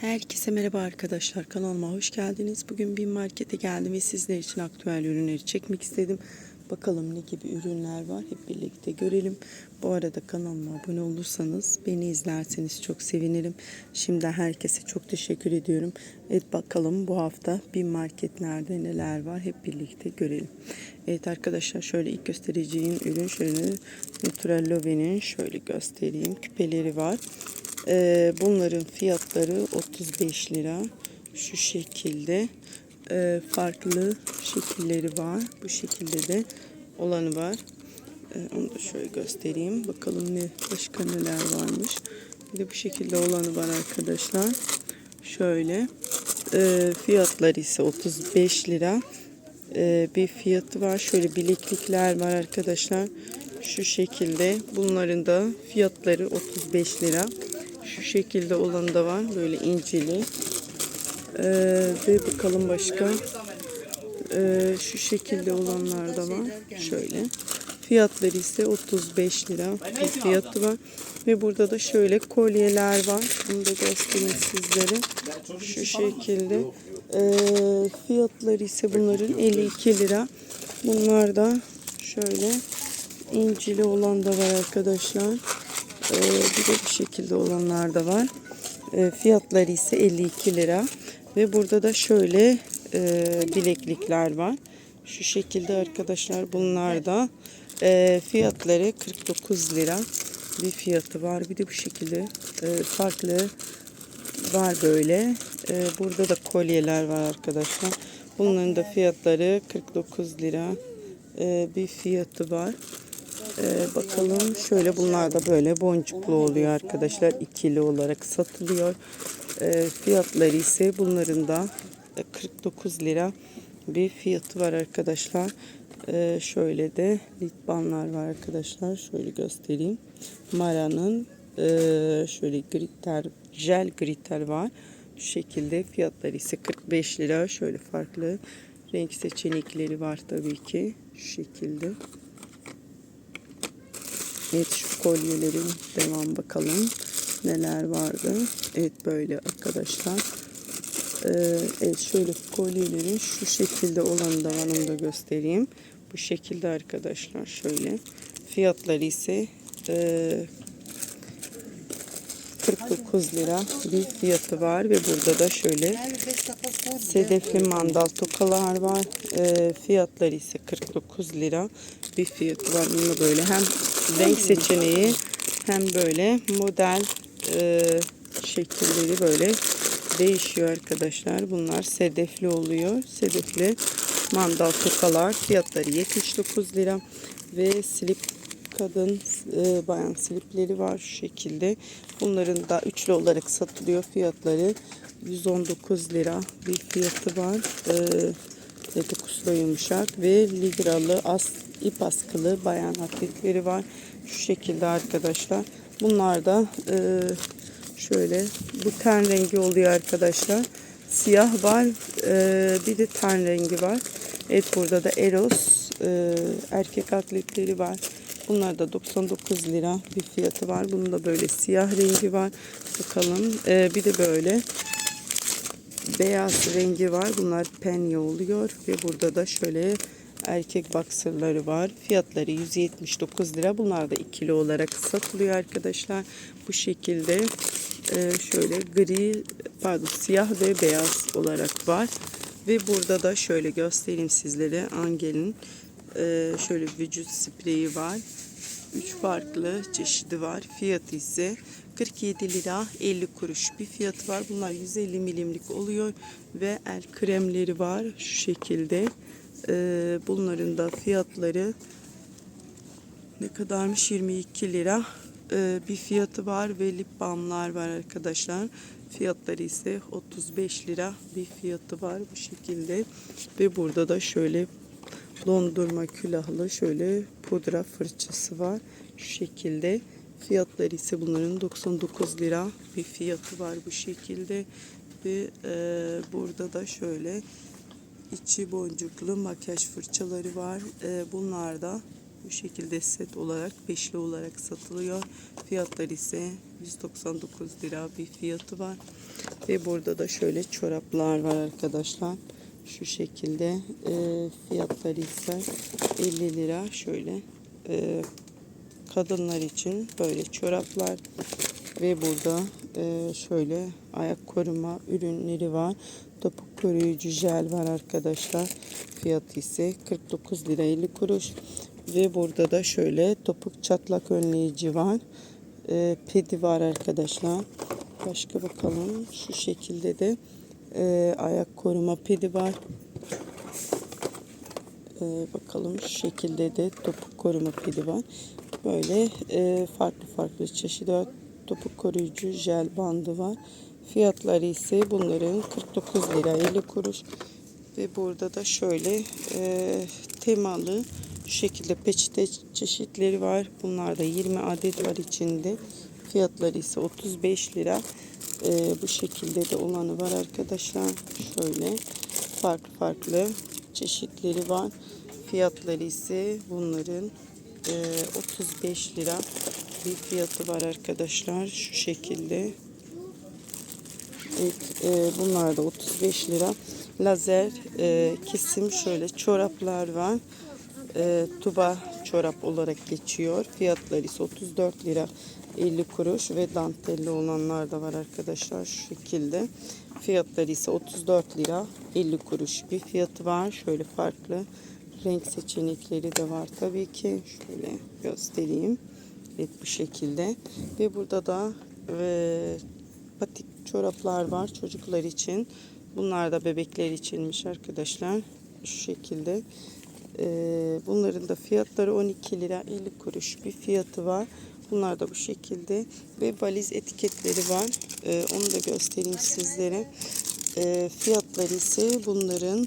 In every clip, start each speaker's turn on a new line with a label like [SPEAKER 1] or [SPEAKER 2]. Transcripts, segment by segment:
[SPEAKER 1] Herkese merhaba arkadaşlar kanalıma hoş geldiniz. Bugün bir markete geldim ve sizler için aktüel ürünleri çekmek istedim. Bakalım ne gibi ürünler var hep birlikte görelim. Bu arada kanalıma abone olursanız beni izlerseniz çok sevinirim. Şimdi herkese çok teşekkür ediyorum. Evet bakalım bu hafta bir marketlerde neler var hep birlikte görelim. Evet arkadaşlar şöyle ilk göstereceğim ürün şöyle Nutrellove'nin şöyle göstereyim küpeleri var. Ee, bunların fiyatları 35 lira. Şu şekilde Ee, farklı şekilleri var. Bu şekilde de olanı var. Ee, onu da şöyle göstereyim. Bakalım ne başka neler varmış. Bir de bu şekilde olanı var arkadaşlar. Şöyle. Ee, fiyatları ise 35 lira. Ee, bir fiyatı var. Şöyle bileklikler var arkadaşlar. Şu şekilde. Bunların da fiyatları 35 lira. Şu şekilde olanı da var. Böyle inceli. Ee, ve bakalım başka. Ee, şu şekilde olanlar da var. Şöyle. Fiyatları ise 35 lira bir fiyatı var. Ve burada da şöyle kolyeler var. Bunu da göstereyim sizlere. Şu şekilde. Ee, fiyatları ise bunların 52 lira. Bunlar da şöyle incili olan da var arkadaşlar. Ee, bir de bu şekilde olanlar da var. Ee, fiyatları ise 52 lira. Ve burada da şöyle e, bileklikler var. Şu şekilde arkadaşlar bunlar da e, fiyatları 49 lira bir fiyatı var. Bir de bu şekilde e, farklı var böyle. Burada da kolyeler var arkadaşlar. Bunların da fiyatları 49 lira bir fiyatı var. Ee, bakalım. Şöyle bunlar da böyle boncuklu oluyor arkadaşlar. İkili olarak satılıyor. Ee, fiyatları ise bunların da e, 49 lira bir fiyatı var arkadaşlar. Ee, şöyle de lip balmlar var arkadaşlar. Şöyle göstereyim. Mara'nın e, şöyle glitter jel glitter var. Şu şekilde fiyatları ise 45 lira. Şöyle farklı renk seçenekleri var tabii ki. Şu şekilde Evet şu kolyelerin devam bakalım neler vardı. Evet böyle arkadaşlar. Ee, evet şöyle kolyelerin şu şekilde olanı da var onu da göstereyim. Bu şekilde arkadaşlar şöyle. Fiyatları ise e, 49 lira bir fiyatı var ve burada da şöyle sedefli mandal tokalar var. E, fiyatları ise 49 lira bir fiyatı var. Bunu böyle hem renk seçeneği hem böyle model e, şekilleri böyle değişiyor arkadaşlar. Bunlar sedefli oluyor. Sedefli mandal tokalar fiyatları 79 lira ve slip kadın e, bayan slipleri var şu şekilde. Bunların da üçlü olarak satılıyor. Fiyatları 119 lira bir fiyatı var. E, Dokusu yumuşak ve ligralı as, ip askılı bayan atletleri var. Şu şekilde arkadaşlar. Bunlar da e, şöyle bu ten rengi oluyor arkadaşlar. Siyah var. E, bir de ten rengi var. Evet burada da Eros e, erkek atletleri var. Bunlar da 99 lira bir fiyatı var. Bunun da böyle siyah rengi var. Bakalım. E, bir de böyle beyaz rengi var. Bunlar penye oluyor ve burada da şöyle erkek boxerları var. Fiyatları 179 lira. Bunlar da ikili olarak satılıyor arkadaşlar. Bu şekilde e, şöyle gri pardon siyah ve beyaz olarak var. Ve burada da şöyle göstereyim sizlere Angel'in e, şöyle vücut spreyi var. Üç farklı çeşidi var. Fiyatı ise 47 lira 50 kuruş bir fiyatı var. Bunlar 150 milimlik oluyor ve el kremleri var şu şekilde. Ee, bunların da fiyatları ne kadarmış 22 lira ee, bir fiyatı var ve lip balmlar var arkadaşlar. Fiyatları ise 35 lira bir fiyatı var bu şekilde ve burada da şöyle dondurma külahlı şöyle pudra fırçası var şu şekilde. Fiyatları ise bunların 99 lira bir fiyatı var bu şekilde. Ve e, burada da şöyle içi boncuklu makyaj fırçaları var. E, bunlar da bu şekilde set olarak beşli olarak satılıyor. Fiyatları ise 199 lira bir fiyatı var. Ve burada da şöyle çoraplar var arkadaşlar. Şu şekilde e, fiyatları ise 50 lira. Şöyle e, kadınlar için böyle çoraplar ve burada e, şöyle ayak koruma ürünleri var. Topuk koruyucu jel var arkadaşlar. Fiyatı ise 49 lira 50 kuruş. Ve burada da şöyle topuk çatlak önleyici var. E, pedi var arkadaşlar. Başka bakalım. Şu şekilde de e, ayak koruma pedi var. Ee, bakalım şu şekilde de topuk koruma pili var. Böyle e, farklı farklı çeşitli topuk koruyucu jel bandı var. Fiyatları ise bunların 49 lira 50 kuruş. Ve burada da şöyle e, temalı şu şekilde peçete çeşitleri var. Bunlarda 20 adet var içinde. Fiyatları ise 35 lira. E, bu şekilde de olanı var arkadaşlar. Şöyle farklı farklı çeşitleri var. Fiyatları ise bunların e, 35 lira bir fiyatı var arkadaşlar. Şu şekilde. Evet, e, bunlar da 35 lira. Lazer e, kesim şöyle çoraplar var. E, tuba çorap olarak geçiyor. Fiyatları ise 34 lira 50 kuruş ve dantelli olanlar da var arkadaşlar şu şekilde. Fiyatları ise 34 lira 50 kuruş bir fiyatı var. Şöyle farklı renk seçenekleri de var tabii ki. Şöyle göstereyim. Evet bu şekilde. Ve burada da e, patik çoraplar var çocuklar için. Bunlar da bebekler içinmiş arkadaşlar. Şu şekilde. E, bunların da fiyatları 12 lira 50 kuruş bir fiyatı var. Bunlar da bu şekilde. Ve valiz etiketleri var. E, onu da göstereyim sizlere. E, fiyatları ise bunların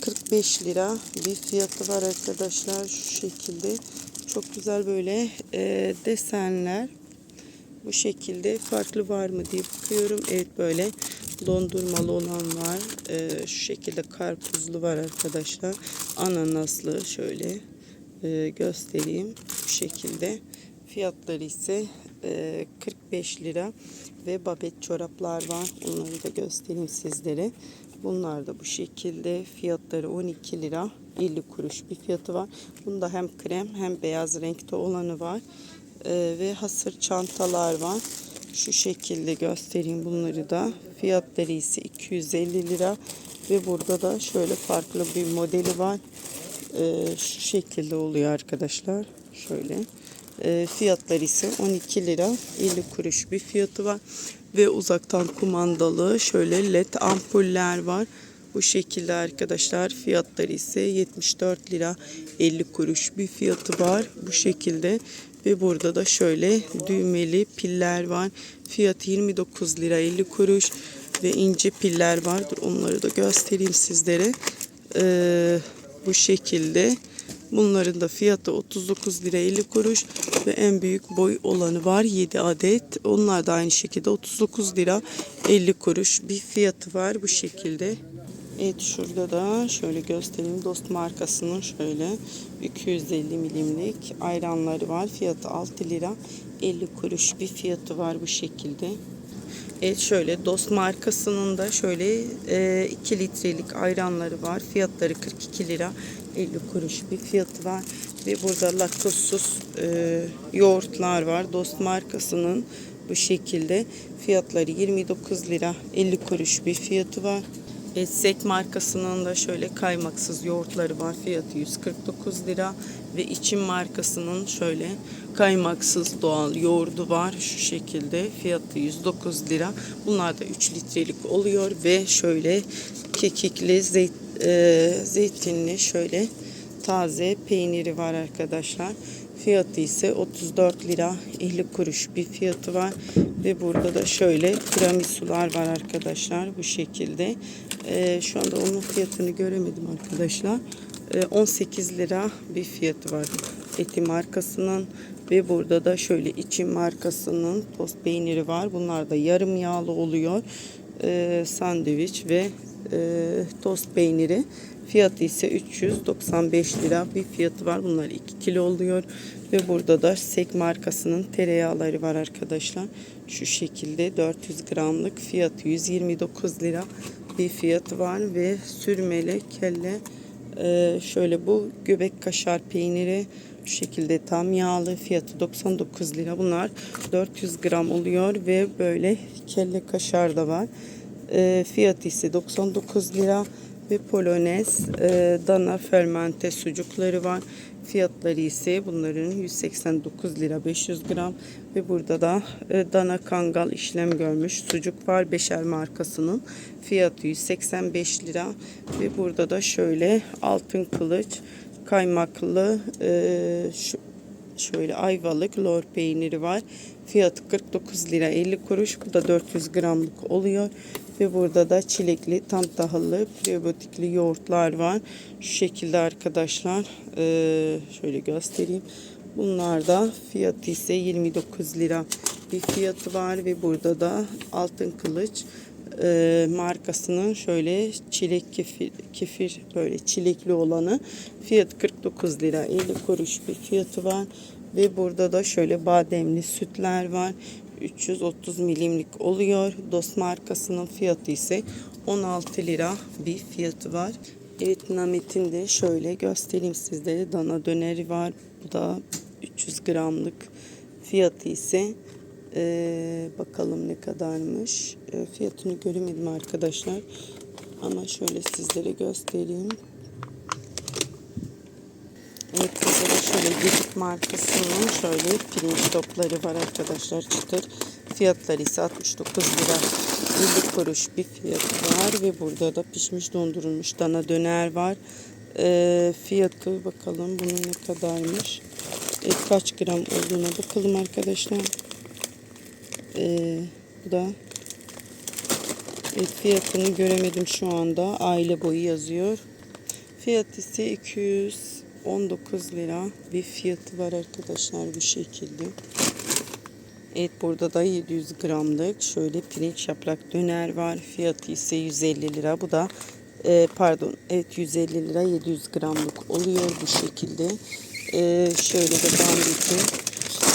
[SPEAKER 1] 45 lira bir fiyatı var arkadaşlar. Şu şekilde. Çok güzel böyle e, desenler. Bu şekilde farklı var mı diye bakıyorum. Evet böyle dondurmalı olan var. E, şu şekilde karpuzlu var arkadaşlar. Ananaslı şöyle e, göstereyim. Bu şekilde. Fiyatları ise e, 45 lira ve babet çoraplar var. Onları da göstereyim sizlere. Bunlar da bu şekilde fiyatları 12 lira 50 kuruş bir fiyatı var. Bunda hem krem hem beyaz renkte olanı var. Ee, ve hasır çantalar var. Şu şekilde göstereyim bunları da. Fiyatları ise 250 lira ve burada da şöyle farklı bir modeli var. Ee, şu şekilde oluyor arkadaşlar. Şöyle. Ee, fiyatları ise 12 lira 50 kuruş bir fiyatı var ve uzaktan kumandalı şöyle led ampuller var. Bu şekilde arkadaşlar fiyatları ise 74 lira 50 kuruş bir fiyatı var. Bu şekilde ve burada da şöyle düğmeli piller var. Fiyatı 29 lira 50 kuruş ve ince piller vardır. Onları da göstereyim sizlere. Ee, bu şekilde. Bunların da fiyatı 39 lira 50 kuruş ve en büyük boy olanı var 7 adet. Onlar da aynı şekilde 39 lira 50 kuruş bir fiyatı var bu şekilde. Evet şurada da şöyle göstereyim. Dost markasının şöyle 250 milimlik ayranları var. Fiyatı 6 lira 50 kuruş bir fiyatı var bu şekilde. Evet şöyle Dost markasının da şöyle e, 2 litrelik ayranları var. Fiyatları 42 lira 50 kuruş bir fiyatı var. Ve burada laktozsuz e, yoğurtlar var. Dost markasının bu şekilde fiyatları 29 lira 50 kuruş bir fiyatı var. E, Sek markasının da şöyle kaymaksız yoğurtları var. Fiyatı 149 lira ve içim markasının şöyle kaymaksız doğal yoğurdu var. Şu şekilde fiyatı 109 lira. Bunlar da 3 litrelik oluyor ve şöyle kekikli zeyt, e, zeytinli şöyle taze peyniri var arkadaşlar. Fiyatı ise 34 lira 50 kuruş bir fiyatı var. Ve burada da şöyle tiramisular var arkadaşlar bu şekilde. Ee, şu anda onun fiyatını göremedim arkadaşlar. Ee, 18 lira bir fiyatı var. Eti markasının ve burada da şöyle içim markasının tost peyniri var. Bunlar da yarım yağlı oluyor. Ee, sandviç ve e, tost peyniri. Fiyatı ise 395 lira bir fiyatı var. Bunlar 2 kilo oluyor. Ve burada da Sek markasının tereyağları var arkadaşlar. Şu şekilde 400 gramlık fiyatı 129 lira bir fiyatı var ve sürmeli kelle e, şöyle bu göbek kaşar peyniri şu şekilde tam yağlı fiyatı 99 lira. Bunlar 400 gram oluyor ve böyle kelle kaşar da var. E, fiyatı ise 99 lira ve polonez e, dana fermente sucukları var. Fiyatları ise bunların 189 lira 500 gram ve burada da e, dana kangal işlem görmüş sucuk var Beşer markasının fiyatı 185 lira ve burada da şöyle altın kılıç kaymaklı e, şu, şöyle ayvalık lor peyniri var. Fiyatı 49 lira 50 kuruş. Bu da 400 gramlık oluyor. Ve burada da çilekli, tam tahıllı, prebiyotikli yoğurtlar var. Şu şekilde arkadaşlar. Ee, şöyle göstereyim. Bunlar da fiyatı ise 29 lira bir fiyatı var. Ve burada da altın kılıç e, markasının şöyle çilek kefir, kefir böyle çilekli olanı fiyatı 49 lira 50 kuruş bir fiyatı var ve burada da şöyle bademli sütler var 330 milimlik oluyor Dost markasının fiyatı ise 16 lira bir fiyatı var Evet Namet'in de şöyle göstereyim sizlere dana döneri var bu da 300 gramlık fiyatı ise ee, bakalım ne kadarmış. Ee, fiyatını göremedim arkadaşlar. Ama şöyle sizlere göstereyim. Evet burada da şöyle Gedik markasının şöyle pirinç topları var arkadaşlar çıtır. Fiyatları ise 69 lira 50 kuruş bir fiyatı var ve burada da pişmiş dondurulmuş dana döner var. Ee, fiyatı bakalım bunun ne kadarmış. E, kaç gram olduğuna bakalım arkadaşlar. Ee, bu da evet, fiyatını göremedim şu anda. Aile boyu yazıyor. Fiyat ise 219 lira bir fiyatı var arkadaşlar bu şekilde. Evet burada da 700 gramlık şöyle pirinç yaprak döner var. Fiyatı ise 150 lira. Bu da e, pardon evet 150 lira 700 gramlık oluyor bu şekilde. E, şöyle de banditin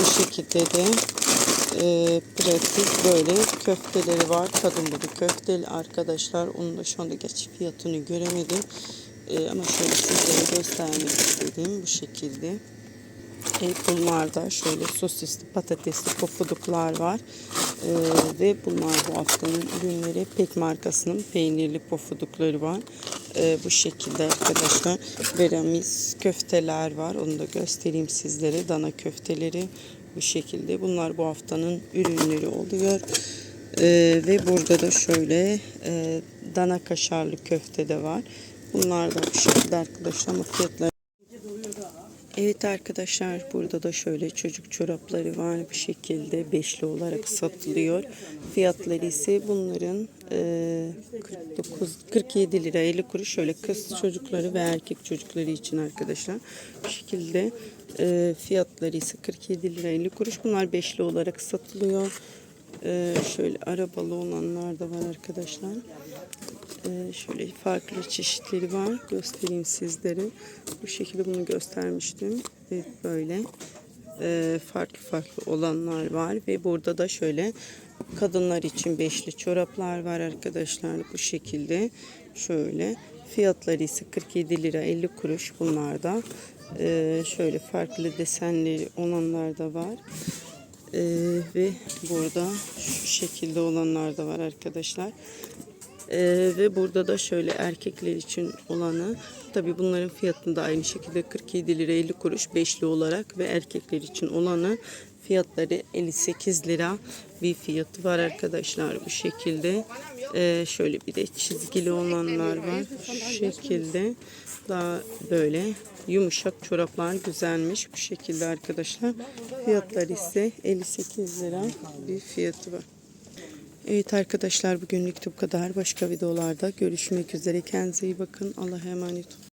[SPEAKER 1] bu şekilde de e, pratik böyle köfteleri var. Kadın budu köfteli arkadaşlar. Onun da şu anda geç fiyatını göremedim. E, ama şöyle sizlere göstermek istediğim bu şekilde. Evet bunlar da şöyle sosisli patatesli pofuduklar var. Ee, ve bunlar bu haftanın ürünleri. Pek markasının peynirli pofudukları var. Ee, bu şekilde arkadaşlar. Veramis köfteler var. Onu da göstereyim sizlere. Dana köfteleri bu şekilde. Bunlar bu haftanın ürünleri oluyor. Ee, ve burada da şöyle e, dana kaşarlı köfte de var. Bunlar da bu şekilde arkadaşlar ama Evet arkadaşlar burada da şöyle çocuk çorapları var bu şekilde beşli olarak satılıyor. Fiyatları ise bunların e, 49 47 lira 50 kuruş şöyle kız çocukları ve erkek çocukları için arkadaşlar. Bu şekilde e, fiyatları ise 47 lira 50 kuruş. Bunlar beşli olarak satılıyor. E, şöyle arabalı olanlar da var arkadaşlar. Ee, şöyle farklı çeşitleri var. Göstereyim sizlere. Bu şekilde bunu göstermiştim. Evet böyle ee, farklı farklı olanlar var ve burada da şöyle kadınlar için beşli çoraplar var arkadaşlar bu şekilde şöyle fiyatları ise 47 lira 50 kuruş bunlarda ee, şöyle farklı desenleri olanlar da var ee, ve burada şu şekilde olanlar da var arkadaşlar. Ee, ve burada da şöyle erkekler için olanı tabi bunların fiyatını da aynı şekilde 47 lira 50 kuruş beşli olarak ve erkekler için olanı fiyatları 58 lira bir fiyatı var arkadaşlar bu şekilde ee, şöyle bir de çizgili olanlar var şu şekilde daha böyle yumuşak çoraplar güzelmiş bu şekilde arkadaşlar fiyatlar ise 58 lira bir fiyatı var. Evet arkadaşlar bugünlük bu kadar. Başka videolarda görüşmek üzere. Kendinize iyi bakın. Allah'a emanet olun.